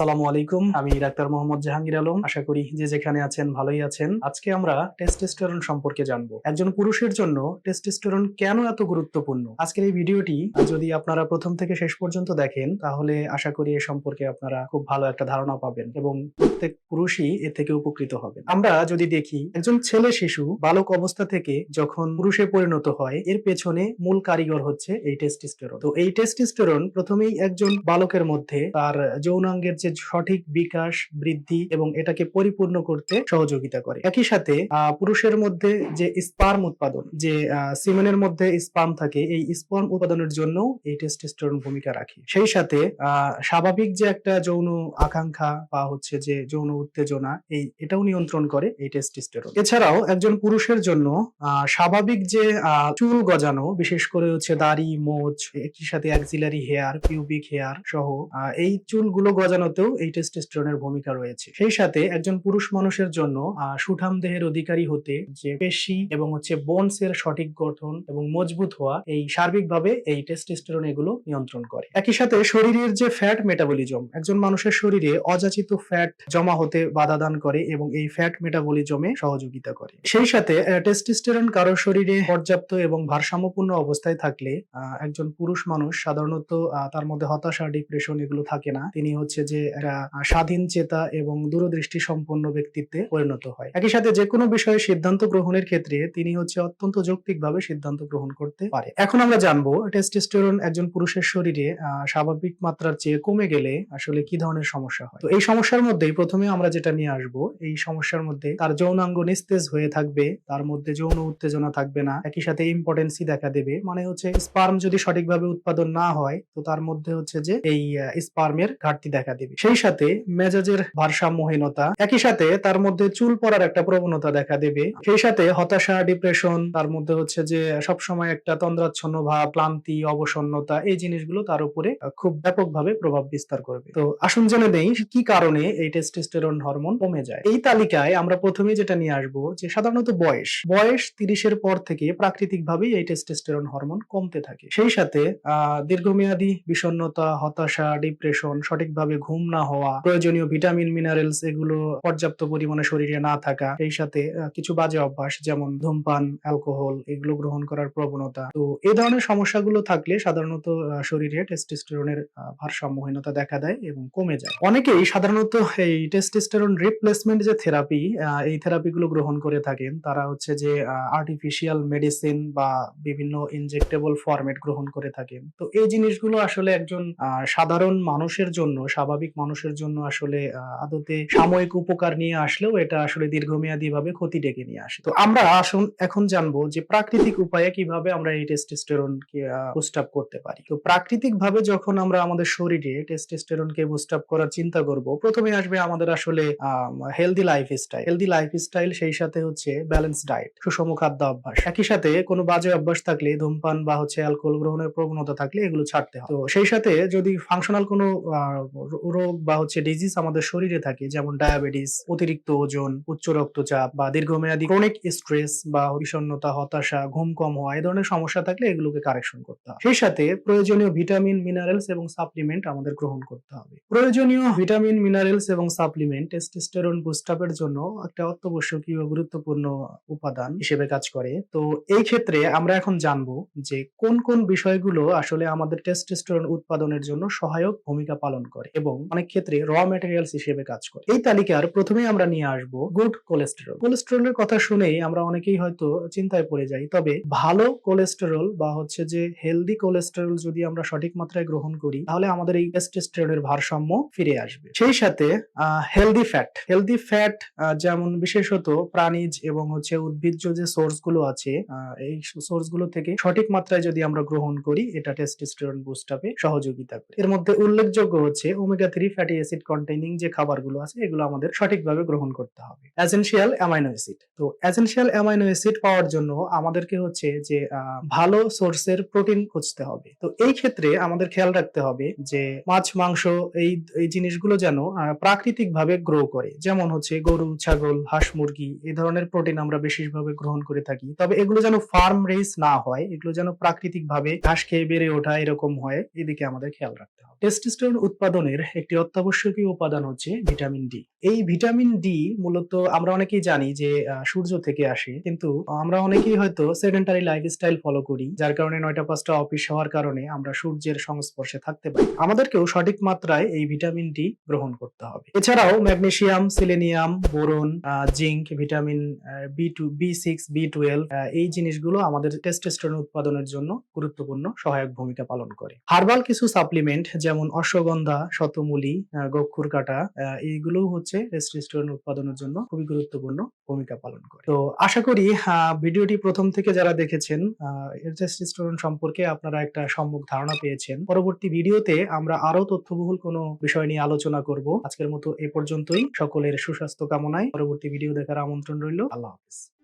আসসালামু আলাইকুম। আমি ডাক্তার মোহাম্মদ জাহাঙ্গীর আলম। আশা করি যে যেখানে আছেন ভালোই আছেন। আজকে আমরা টেস্টোস্টেরন সম্পর্কে জানব। একজন পুরুষের জন্য টেস্টোস্টেরন কেন এত গুরুত্বপূর্ণ? আজকের এই ভিডিওটি যদি আপনারা প্রথম থেকে শেষ পর্যন্ত দেখেন, তাহলে আশা করি এ সম্পর্কে আপনারা খুব ভালো একটা ধারণা পাবেন এবং প্রত্যেক পুরুষই এ থেকে উপকৃত হবেন। আমরা যদি দেখি, একজন ছেলে শিশু বালক অবস্থা থেকে যখন পুরুষে পরিণত হয়, এর পেছনে মূল কারিগর হচ্ছে এই টেস্টোস্টেরন। তো এই টেস্টোস্টেরন প্রথমেই একজন বালকের মধ্যে তার যৌনাঙ্গের যে সঠিক বিকাশ, বৃদ্ধি এবং এটাকে পরিপূর্ণ করতে সহযোগিতা করে। একই সাথে পুরুষের মধ্যে যে স্পার্ম উৎপাদন, যে সিমেনের মধ্যে স্পার্ম থাকে, এই স্পার্ম উৎপাদনের জন্য এই টেস্টোস্টেরন ভূমিকা রাখে। সেই সাথে স্বাভাবিক যে একটা যৌন আকাঙ্ক্ষা বা হচ্ছে যে যৌন উত্তেজনা, এই, এটাও নিয়ন্ত্রণ করে এই টেস্টোস্টেরন এছাড়াও একজন পুরুষের জন্য স্বাভাবিক যে চুল গজানো, বিশেষ করে হচ্ছে দাড়ি, মোচ, একই সাথে অ্যাক্সিলারি হেয়ার পিউবিক হেয়ার সহ এই চুলগুলো গজানোতেও এই টেস্টোস্টেরনের ভূমিকা রয়েছে। সেই সাথে একজন পুরুষ মানুষের জন্য সুঠাম দেহের অধিকারী হতে যে পেশি এবং হচ্ছে বোনস এর সঠিক গঠন এবং মজবুত হওয়া এই সার্বিকভাবে এই টেস্টোস্টেরন এগুলো নিয়ন্ত্রণ করে। একই সাথে শরীরের যে ফ্যাট মেটাবলিজম একজন মানুষের শরীরে অযাচিত ফ্যাট জমা হতে বাধা দান করে এবং এই ফ্যাট মেটাবলিজমে সহযোগিতা করে। সেই সাথে টেস্টোস্টেরন কারও শরীরে পর্যাপ্ত এবং ভারসাম্যপূর্ণ অবস্থায় থাকলে একজন পুরুষ মানুষ সাধারণত তার মধ্যে হতাশা ডিপ্রেশন এগুলো থাকে না। তিনি হচ্ছে যে একটা আহ, স্বাধীন চেতা এবং দূরদৃষ্টি সম্পন্ন ব্যক্তিত্বে পরিণত হয়। একই সাথে যে কোনো বিষয়ে সিদ্ধান্ত গ্রহণের ক্ষেত্রে তিনি হচ্ছে অত্যন্ত যৌক্তিকভাবে সিদ্ধান্ত গ্রহণ করতে পারে। এখন আমরা জানব টেস্টোস্টেরন একজন পুরুষের শরীরে স্বাভাবিক মাত্রার চেয়ে কমে গেলে আসলে কি ধরনের সমস্যা হয়? তো এই সমস্যার মধ্যেই প্রথমে আমরা যেটা নিয়ে আসব এই সমস্যার মধ্যে তার যৌনাঙ্গ নিস্তেজ হয়ে থাকবে তার মধ্যে যৌন উত্তেজনা থাকবে না একই সাথে ইম্পর্টেন্সি দেখা দেবে মানে হচ্ছে স্পার্ম যদি সঠিকভাবে উৎপাদন না হয় তো তার মধ্যে হচ্ছে যে এই স্পার্মের ঘাটতি দেখা দেবে। সেই সাথে মেজাজের ভারসাম্যহীনতা, একই সাথে তার মধ্যে চুল পড়ার একটা প্রবণতা দেখা দেবে। সেই সাথে হতাশা ডিপ্রেশন তার মধ্যে হচ্ছে যে সবসময় একটা তন্দ্রাচ্ছন্ন ভাব, ক্লান্তি, অবসন্নতা, এই জিনিসগুলো তার উপরে খুব ব্যাপকভাবে প্রভাব বিস্তার করবে। তো আসুন জেনে নেই কি কারণে এই টেস্টোস্টেরন হরমোন কমে যায়। এই তালিকায় আমরা প্রথমে যেটা নিয়ে আসব যে সাধারণত বয়স বয়স তিরিশের পর থেকে প্রাকৃতিক ভাবেই এই টেস্টোস্টেরন হরমোন কমতে থাকে। সেই সাথে দীর্ঘমেয়াদী বিষণ্ণতা, হতাশা ডিপ্রেশন সঠিকভাবে ঘুম না হওয়া, প্রয়োজনীয় ভিটামিন মিনারেলস এগুলো পর্যাপ্ত পরিমাণে শরীরে না থাকা সেই সাথে কিছু বাজে অভ্যাস যেমন ধূমপান অ্যালকোহল এগুলো গ্রহণ করার প্রবণতা। তো এই ধরনের সমস্যাগুলো থাকলে সাধারণত শরীরে টেস্টোস্টেরনের ভারসাম্যহীনতা দেখা দেয় এবং কমে যায়। অনেকেই সাধারণত এই টেস্টোস্টেরন রিপ্লেসমেন্ট যে থেরাপি এই থেরাপিগুলো গ্রহণ করে থাকেন। তারা হচ্ছে যে আর্টিফিশিয়াল মেডিসিন বা বিভিন্ন ইনজেক্টেবল ফরম্যাট গ্রহণ করে থাকেন। তো এই জিনিসগুলো আসলে একজন সাধারণ মানুষের জন্য স্বাভাবিক মানুষের জন্য আসলে আদতে সাময়িক উপকার নিয়ে আসলেও এটা আসলে দীর্ঘমেয়াদী ভাবে ক্ষতি ডেকে নিয়ে আসে। তো আমরা আসুন, এখন জানব যে প্রাকৃতিক উপায়ে কীভাবে আমরা এই টেস্টোস্টেরনকে বুস্ট আপ করতে পারি। তো প্রাকৃতিক ভাবে যখন আমরা আমাদের শরীরে টেস্টোস্টেরনকে বুস্ট আপ করার চিন্তা করব, প্রথমে আসবে আমাদের আসলে healthy life style healthy life style সেই সাথে হচ্ছে ব্যালেন্স ডায়েট সুষম খাদ্য অভ্যাস। একই সাথে কোনো বাজে অভ্যাস থাকলে ধূমপান বা হচ্ছে অ্যালকোহল গ্রহণের প্রবণতা থাকলে এগুলো ছাড়তে হবে তো সেই সাথে যদি ফাংশনাল কোনো রোগ বা হচ্ছে ডিজিজ আমাদের শরীরে থাকে, যেমন ডায়াবেটিস অতিরিক্ত ওজন, উচ্চ রক্তচাপ বা দীর্ঘমেয়াদী ক্রনিক স্ট্রেস বা বিষণ্ণতা, হতাশা, ঘুম কম হওয়া, এই ধরনের সমস্যা থাকলে এগুলোকে কারেকশন করতে হবে। সেই সাথে প্রয়োজনীয় ভিটামিন মিনারেলস এবং সাপ্লিমেন্ট আমাদের গ্রহণ করতে হবে। প্রয়োজনীয় ভিটামিন মিনারেলস এবং সাপ্লিমেন্ট টেস্টোস্টেরন বুস্টাপের জন্য একটা অত্যাবশ্যকীয় গুরুত্বপূর্ণ উপাদান হিসেবে কাজ করে। তো এই ক্ষেত্রে আমরা এখন জানব যে কোন কোন বিষয়গুলো আসলে আমাদের টেস্টোস্টেরন উৎপাদনের জন্য সহায়ক ভূমিকা পালন করে এবং অনেক ক্ষেত্রে র ম্যাটেরিয়ালস হিসেবে কাজ করে। এই তালিকার প্রথমেই আমরা নিয়ে আসব গুড কোলেস্টেরল কোলেস্টেরলের কথা শুনেই আমরা অনেকেই হয়তো চিন্তায় পড়ে যাই, তবে ভালো কোলেস্টেরল বা হচ্ছে যে হেলদি কোলেস্টেরল যদি আমরা সঠিক মাত্রায় গ্রহণ করি, তাহলে আমাদের এই টেস্টোস্টেরনের ভারসাম্য ফিরে আসবে। সেই সাথে হেলদি ফ্যাট হেলদি ফ্যাট যেমন বিশেষত প্রাণীজ এবং হচ্ছে উদ্ভিজ্জ যে সোর্সগুলো আছে এই সোর্সগুলো থেকে সঠিক মাত্রায় যদি আমরা গ্রহণ করি, এটা টেস্টোস্টেরন বুস্ট আপে সহযোগিতা করে। এর মধ্যে উল্লেখযোগ্য হচ্ছে omega three fatty acid containing যে খাবারগুলো আছে, এগুলো আমাদের সঠিকভাবে গ্রহণ করতে হবে। অ্যাসেনশিয়াল অ্যামাইনো অ্যাসিড তো অ্যাসেনশিয়াল অ্যামাইনো অ্যাসিড পাওয়ার জন্য আমাদেরকে হচ্ছে যে ভালো সোর্সের প্রোটিন খুঁজতে হবে। তো এই ক্ষেত্রে আমাদের খেয়াল রাখতে হবে যে, মাছ, মাংস এই এই জিনিসগুলো যেন প্রাকৃতিক ভাবে গ্রো করে। যেমন হচ্ছে গরু, ছাগল, হাঁস, মুরগি, এই ধরনের প্রোটিন আমরা বিশেষভাবে গ্রহণ করে থাকি। তবে এগুলো যেন ফার্ম রেস না হয়, এগুলো যেন প্রাকৃতিক ভাবে ঘাস খেয়ে বেড়ে ওঠা এরকম হয়, এদিকে আমাদের খেয়াল রাখতে হবে। টেস্টোস্টেরন উৎপাদনের একটি একটি অত্যাবশ্যকীয় উপাদান হচ্ছে ভিটামিন ডি এই ভিটামিন ডি মূলত আমরা অনেকেই জানি যে সূর্য থেকে আসে, কিন্তু আমরা অনেকেই হয়তো সেডেন্টারি লাইফস্টাইল ফলো করি, যার কারণে নয়টা পাঁচটা অফিস হওয়ার কারণে আমরা সূর্যের সংস্পর্শে থাকতে পারি। আমাদেরকেও সঠিক মাত্রায় এই ভিটামিন ডি গ্রহণ করতে হবে। এছাড়াও magnesium, selenium, boron zinc, vitamin B two B six B twelve এই জিনিসগুলো আমাদের টেস্টোস্টেরন উৎপাদনের জন্য গুরুত্বপূর্ণ সহায়ক ভূমিকা পালন করে। হার্বাল কিছু সাপ্লিমেন্ট যেমন অশ্বগন্ধা শতমূলি আহ, গক্ষুর কাটা আহ, এইগুলোও হচ্ছে টেস্টোস্টেরন উৎপাদনের জন্য খুবই গুরুত্বপূর্ণ ভূমিকা পালন করে। তো আশা করি ভিডিওটি প্রথম থেকে যারা দেখেছেন টেস্টোস্টেরন সম্পর্কে আপনারা একটা সম্মুখ ধারণা পেয়েছেন পরবর্তী ভিডিওতে আমরা আরও তথ্যবহুল কোনো বিষয় নিয়ে আলোচনা করব। আজকের মতো এ পর্যন্তই। সকলের সুস্বাস্থ্য কামনায় পরবর্তী ভিডিও দেখার আমন্ত্রণ রইল। আল্লাহ হাফিজ।